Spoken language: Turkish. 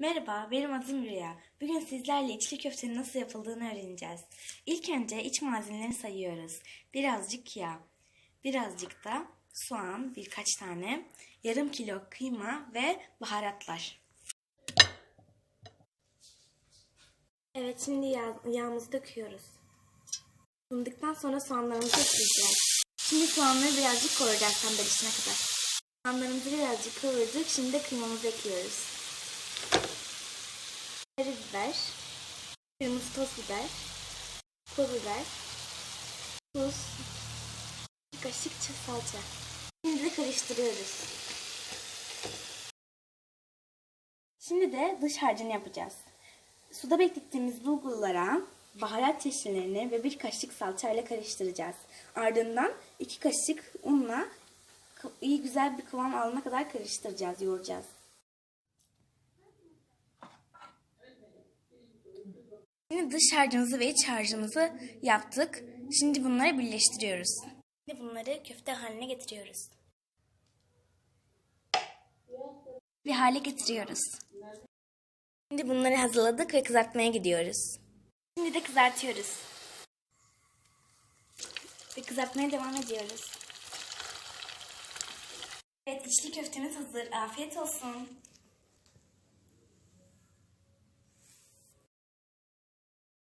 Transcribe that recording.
Merhaba, benim adım Rüya. Bugün sizlerle içli köftenin nasıl yapıldığını öğreneceğiz. İlk önce iç malzemelerini sayıyoruz. Birazcık yağ, birazcık da soğan, birkaç tane, yarım kilo kıyma ve baharatlar. Evet, şimdi yağ, yağımızı döküyoruz. Fındıktan sonra soğanlarımızı ekleyeceğiz. Şimdi soğanları birazcık kavuracağız pembeleşene kadar. Soğanlarımızı birazcık kavurduk. Şimdi de kıymamızı ekliyoruz. Karabiber, kırmızı toz biber, pul biber, tuz, bir kaşık salça. Şimdi de karıştırıyoruz. Şimdi de dış harcını yapacağız. Suda beklettiğimiz bulgurlara baharat çeşitlerini ve bir kaşık salça ile karıştıracağız. Ardından iki kaşık unla iyi güzel bir kıvam alana kadar karıştıracağız, yoğuracağız. Şimdi dış harcımızı ve iç harcımızı yaptık. Şimdi bunları birleştiriyoruz. Şimdi bunları köfte haline getiriyoruz. Bir hale getiriyoruz. Şimdi bunları hazırladık ve kızartmaya gidiyoruz. Şimdi de kızartıyoruz. Ve kızartmaya devam ediyoruz. Evet içli köftemiz hazır. Afiyet olsun.